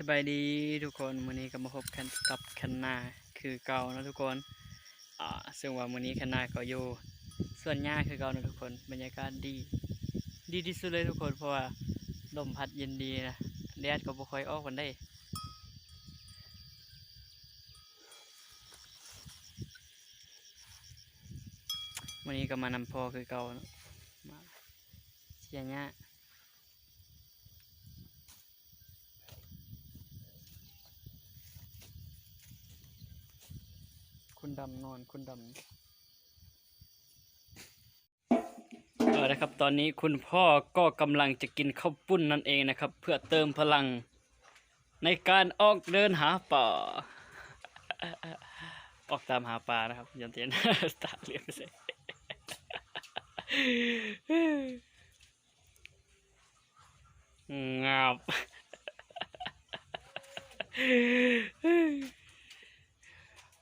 สบายดีทุกคนวันนี้ก็มาพบกันกับคันนาคือเก่านะทุกคนอ่าซึ่งว่าวันนี้คันนาก็อยู่ส่วนหญ้าคือเก่านะทุกคนบรรยากาศดี ดีที่สุดเลยทุกคนเพราะว่าลมพัดเย็นดีนะแดดก็บ่ค่อยออกกันได้วันนี้ก็มานำพ่อคือเก่ามาเสียหญ้า คุณดำนอนคุณดำเออนะครับ ตอนนี้คุณพ่อก็กำลังจะกินข้าวปุ้นนั่นเองนะครับ เพื่อเติมพลัง ในการออกเดินหาป่า ออกตามหาปลานะครับยันเตียนตาเรียบเสร็จงับ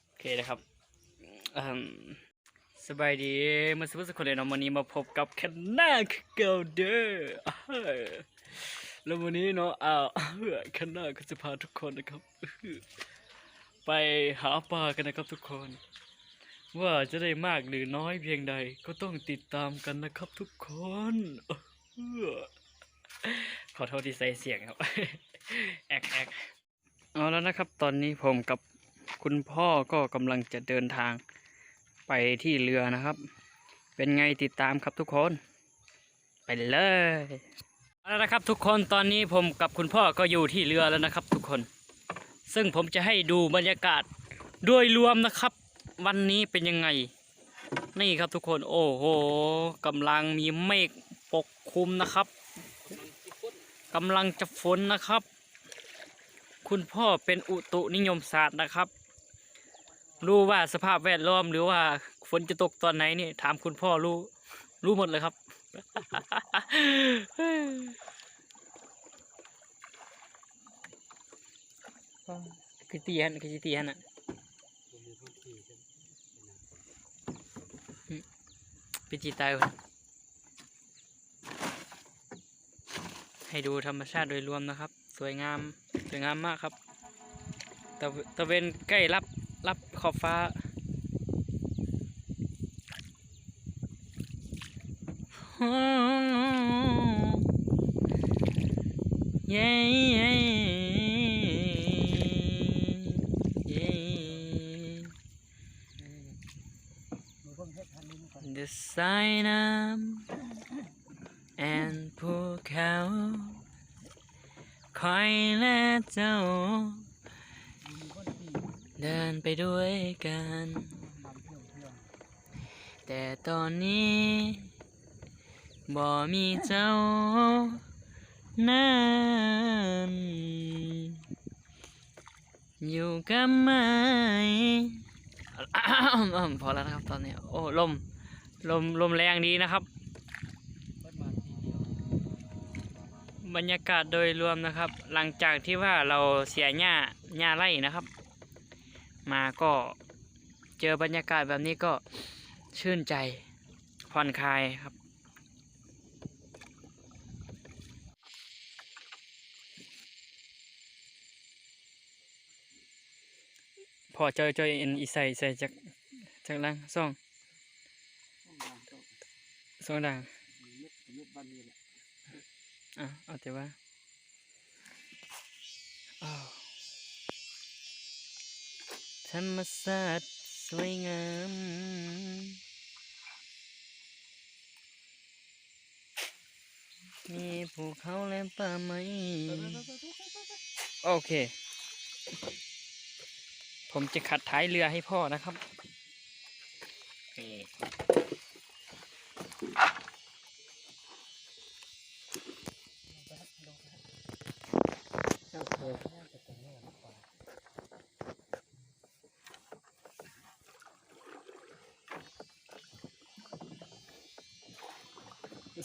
โอเคนะครับ สบายดีมื่อสักครู่สักคนเลยเนาะวันนี้มาพบกับแคนนาคือเกลเดอร์แล้ววันนี้เนาะอ้าวแคนนาก็จะพาทุกคนนะครับ ไปหาปลากันนะครับทุกคน ว่าจะได้มากหรือน้อยเพียงใดก็ต้องติดตามกันนะครับทุกคนขอโทษที่ใส่เสียงครับแอกแอกเอาแล้วนะครับ ตอนนี้ผมกับคุณพ่อก็กำลังจะเดินทาง ไปที่เรือนะครับ เป็นไงติดตามครับทุกคน ไปเลยเอาแล้วนะครับทุกคนตอนนี้ผมกับคุณพ่อก็อยู่ที่เรือแล้วนะครับ ทุกคน ซึ่งผมจะให้ดูบรรยากาศโดยรวมนะครับ วันนี้เป็นยังไง นี่ครับทุกคนโอ้โหกำลังมีเมฆปกคลุมนะครับกำลังจะฝนนะครับ คุณพ่อเป็นอุตุนิยมศาสตร์นะครับ รู้ว่าสภาพแวดล้อมหรือว่าฝนจะตกตอนไหนนี่ถามคุณพ่อรู้ รู้หมดเลยครับ คือตีฮันคือตีฮันอะอืมเป็นจีตายให้ดูธรรมชาติโดยรวมนะครับ สวยงาม สวยงามมากครับตะเวตะเวนใกล้รับ ขอบฟ้า เย้เย้เย้ The สายน้ำ and ภูเขาคอยและเจ้า เดินไปด้วยกัน แต่ตอนนี้บ่มีเจ้านั้นอยู่กับไม้พอแล้วนะครับตอนนี้ โอ้ลมลมลมแรงดีนะครับ บรรยากาศโดยรวมนะครับ หลังจากที่ว่าเราเสียหญ้าหญ้าไร่นะครับ มาก็เจอบรรยากาศแบบนี้ก็ชื่นใจผ่อนคลายครับ พอเจอเจอเอ็นอีใส่ใส่จากจากล่างซ่องซ่องดังอะเอาแต่ว่า ธรรมศาสตร์สวยงาม มีภูเขาและป่าไม้โอเค ผมจะขัดท้ายเรือให้พ่อนะครับนี่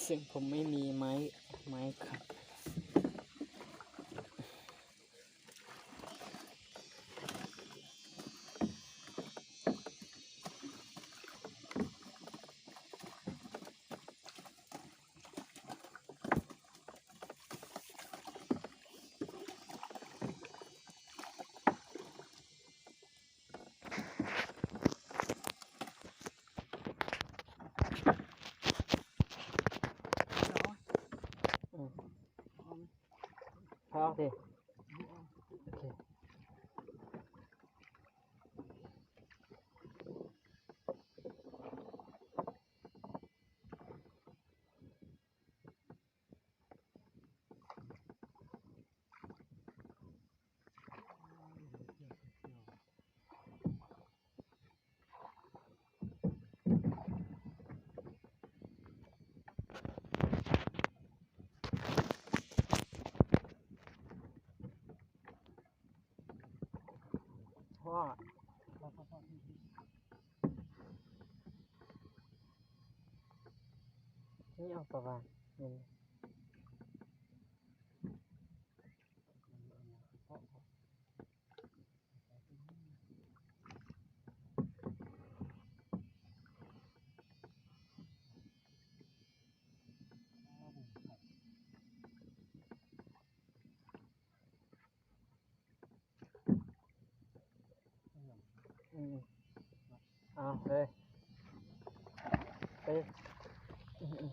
สิ่งผมไม่มีไม้ไม้ขับ off พ่อนี่เอาประมาณนี้อืม เอาเลยไปอืมอืม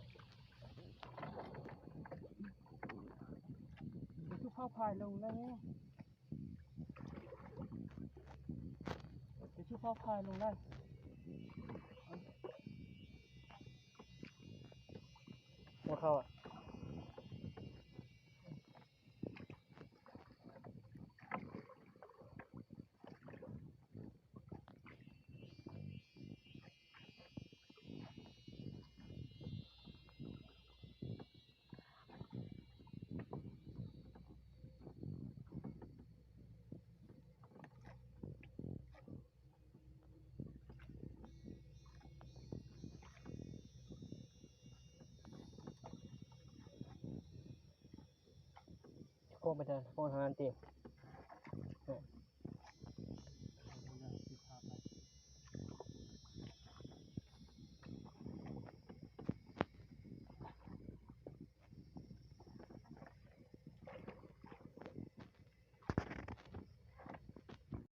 คือเข้าพายลงแล้วจะชื่อเข้าพายลงได้วาเข้าอะ โค้งไปเดินโค้งทางนั้นตี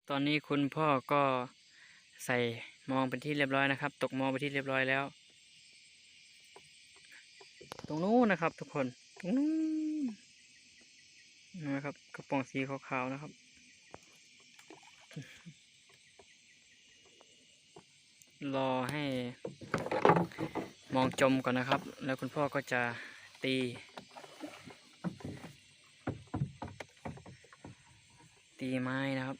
ตอนนี้คุณพ่อก็ใส่มองเป็นที่เรียบร้อยนะครับ ตกมองเป็นที่เรียบร้อยแล้ว ตรงนู้นนะครับ ทุกคนตรงนู้น นะครับ กระป๋องสีขาวๆนะครับ รอให้มองจมก่อนนะครับ แล้วคุณพ่อก็จะตี ตีไม้นะครับ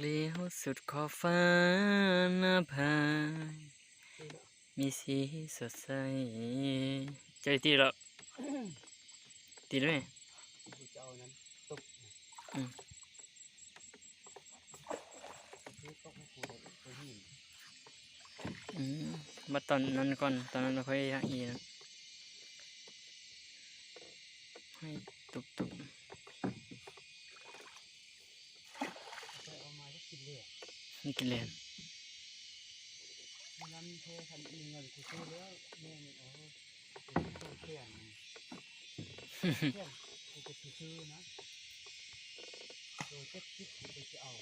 เลี้ยว สุดขอบฟ้าหน้าผามีสีสดใสใจตีแล้วตีหมกูจะเอตกอืมคือตกให้กูได้ไปหินอืมมาตอนนั้นก่อน ตอนนั้นเราค่อยย่างอีนะให้ตุบตุบ ไปเอามาจะกินเลย นี่กินเลนน้ำเทคันมีเงินกูซื้อแล้วแม่เนี่ยเอาตัวเที่ยงเที่ยงกูจะซื้อนะตัวเจ็ดสิบกูจะเอา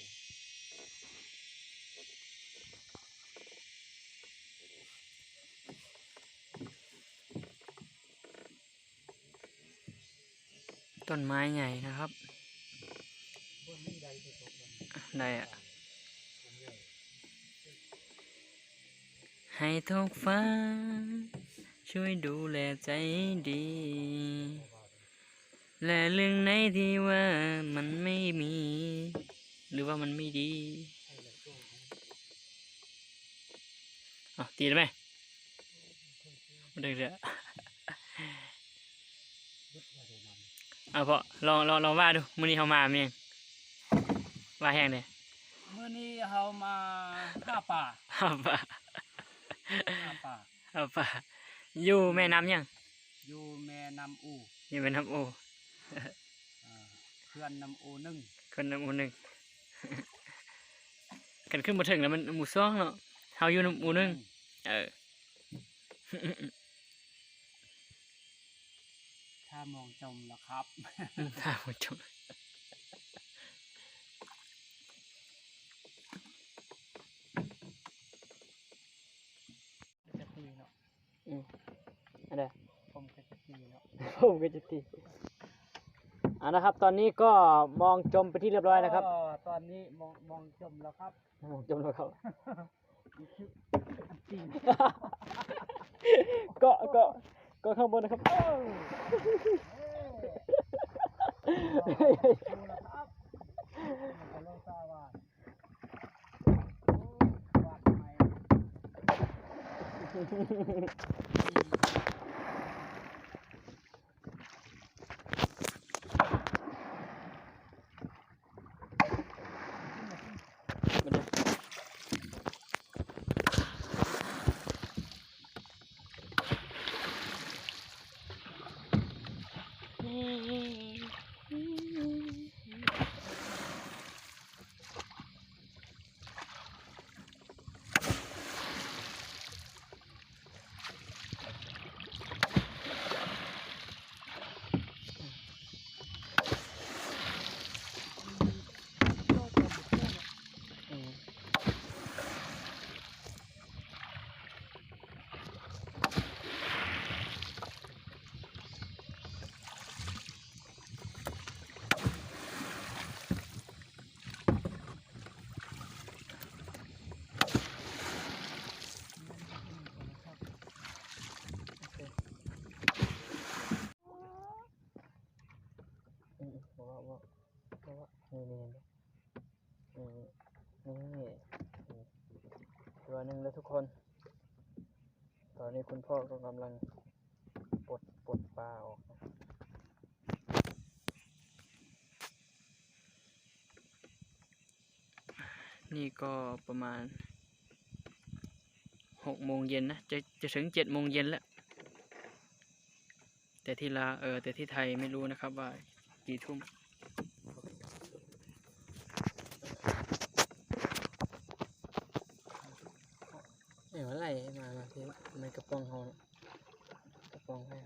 ต้นไม้ใหญ่นะครับบนนี้ใดที่ตกมันได้อะ ให้ท้องฟ้า ช่วยดูแลใจดี และเรื่องไหนที่ว่ามันไม่มี หรือว่ามันไม่ดีให้ละตัวนะอะตีได้ไหมไม่ได้เลยยึดมาเลยมันเอาพอลองลองลองว่าดูมื้อนี้เขามาเมียงว่าแห้งเลยเมื่อนี้เฮามาฆ่าป่าเอาป่ะ ฆ่าป่าเอาป่ะอยู่แม่น้ำยังอยู่แม่น้ำอูอยู่แม่น้ำโออ่าเพื่อนน้ำอูหนึ่งคนน้ำโอหนึ่งกันขึ้นมาถึงแล้วมันหมู่ซ่องเนาะเฮาอยู่น้ำโอหนึ่งเออ ถ้ามองจมแล้วครับข้าวจบ จะตีเนาะ อืมอะไร ผมก็จะตีเนาะ ผม ก็จะตีอ่านะครับ ตอนนี้ก็มองจมไปที่เรียบร้อยนะครับ ก็ตอนนี้มองมองจมแล้วครับมองจมแล้วครับ ก็ก็ก็ข้างบนนะครับเอ้าเอ้ยดูนะครับมันก็ลงตาวาดโอ้วาดทำไม มาดูอืมอืมบอกว่าว่าบอกว่านี่นี่นี่นี่นี่ตัวหนึ่งแล้วทุก คน ตอนนี้คุณพ่อก็กำลังปลดปลดปลาออกนะนี่ก็ประมาณหกโมงเย็นนะ จะจะถึงเจ็ดโมงเย็นแล้ว แต่ที่ลาเออแต่ที่ไทยไม่รู้นะครับว่ากี่ทุ่ม เอ๋อะไรมามาที่ใน กระป๋องเขาน่ะกระป๋องให้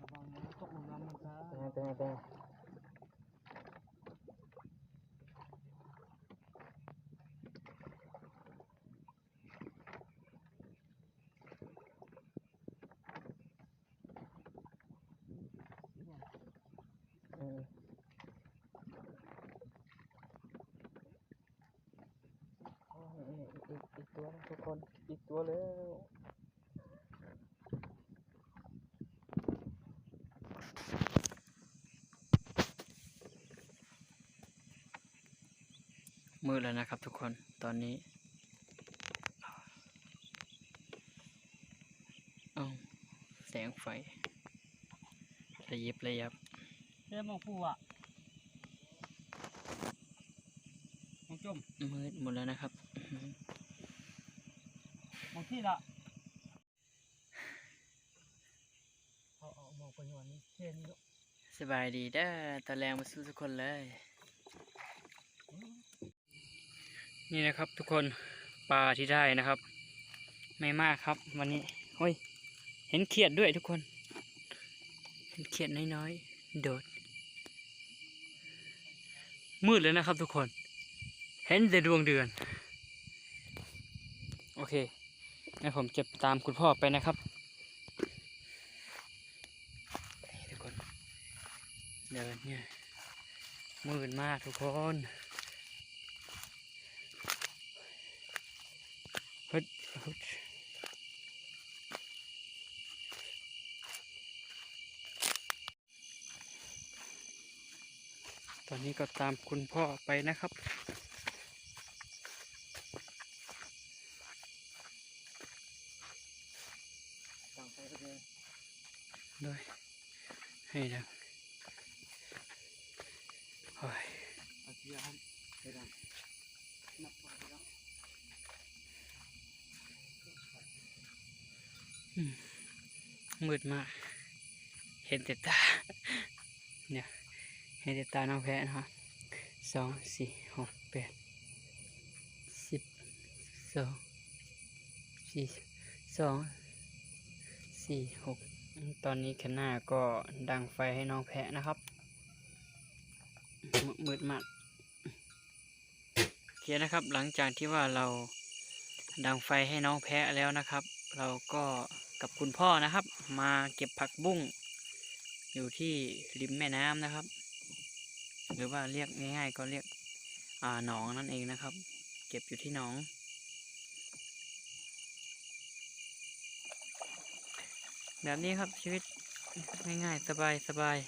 ระวังนะตกลงน้ำนะครับ เป็นไงเป็นไงเป็นไงอืมโอ้ยอีกอีกอีกตัวนะทุกคน อีกตัวแล้ว มืดแล้วนะครับทุกคนตอนนี้เอาแสงไฟระยิบระยับเจ้มองผู้อะมองจมมืดหมดแล้วนะครับ อื้องที่ละเอาเอามองไปวันนี้แค่นี้สบายดีเด้อตะแรงมาสู้ทุกคนเลย นี่นะครับทุกคนปลาที่ได้นะครับ ไม่มากครับวันนี้เฮ้ยเห็นเขียดด้วยทุกคนเห็นเขียดน้อยๆโดด มืดเลยนะครับทุกคน เห็นแต่ดวงเดือน โอเค งั้ผมจะตามคุณพ่อไปนะครับทุกคนเดินเนี่ยมืดมากทุกคนฮึดฮึดตอนนี้ก็ตามคุณพ่อไปนะครับ ฟังไปก็เลย ด้วยให้ดังโอ้ยเอาเสียครับไปดังมืดมาก เห็นแต่ตา เนี่ย เห็นให้ติดตาน้องแพะนะสองสี่หกแปดสิบสองสี่สองสี่หก ตอนนี้แคนนาก็ดังไฟให้น้องแพะนะครับมืมืดมากโอเคนะครับ หลังจากที่ว่าเราดังไฟให้น้องแพะแล้วนะครับ เราก็กับคุณพ่อนะครับ มาเก็บผักบุ้งอยู่ที่ริมแม่น้ำนะครับ หรือว่าเรียกง่ายๆก็เรียกอ่าหนองนั่นเองนะครับ เก็บอยู่ที่หนอง แบบนี้ครับชีวิตง่ายๆ สบายสบาย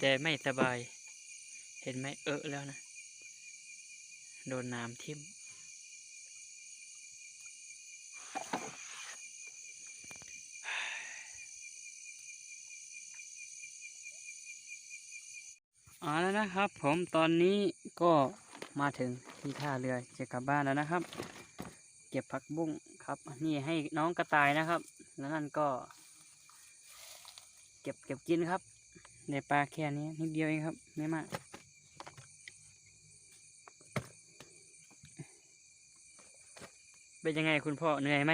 แต่ไม่สบาย เห็นไหมเออแล้วนะ โดนน้ำทิ่มเอาแล้วนะครับ ผมตอนนี้ก็มาถึงที่ท่าเรือจะกลับบ้านแล้วนะครับ เก็บผักบุ้งครับ นี่ให้น้องกระต่ายนะครับ แล้วนั่นก็ ก็บเก็บกินครับในปลาแค่นี้นิดเดียวเองครับไม่มากเป็นยังไงคุณพ่อเหนื่อยไหม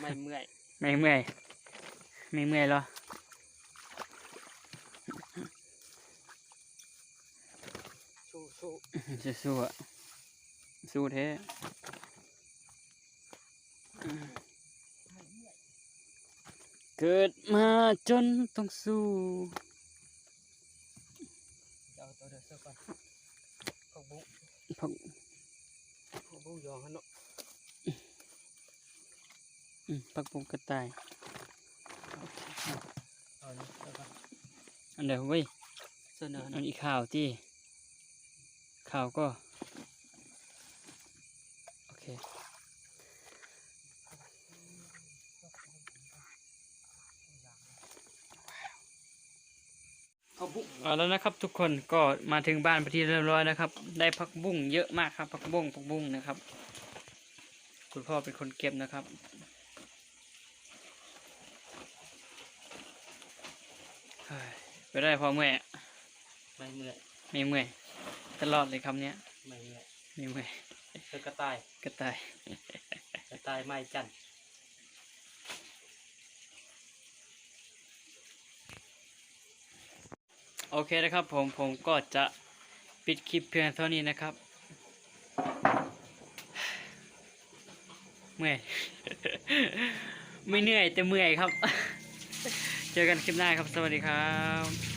ไม่เมื่อยไม่เมื่อยไม่เมื่อยเหรอสู้สู้จะสู้อะสู้แท้ เกิดมาจนต้องสู้เอาตัวเดือดเสื้อก่อนพวกบุ้งพักพวกบุ้งยองฮันเนาะอืมพักปุกกระต่ายเอานี่เสื้อก่อนอันเดียวเว้ยเสื้อเนื้ออัเนาะนอีกข่าวที่ข่าวก็ โอเค เขาบุ้งเอาแล้วนะครับ ทุกคนก็มาถึงบ้านไปนที่เรียบร้อยนะครับ ได้ผักบุ้งเยอะมากครับผักบุ้งผักบุ้งนะครับ คุณพ่อเป็นคนเก็บนะครับเฮ้ยไปได้พอเมื่อยอะไม่เมื่อยไม่เมื่อยตลอดเลยคำเนี้ยไม่เมื่อยไม่เมื่อยเสื้อกระต่ายกระต่ายกระต่ายไม้จันทร์ โอเคนะครับผมผมก็จะปิดคลิปเพียงเท่านี้นะครับ เมื่อย ไม่เหนื่อยแต่เมื่อยครับ เจอกันคลิปหน้าครับ สวัสดีครับ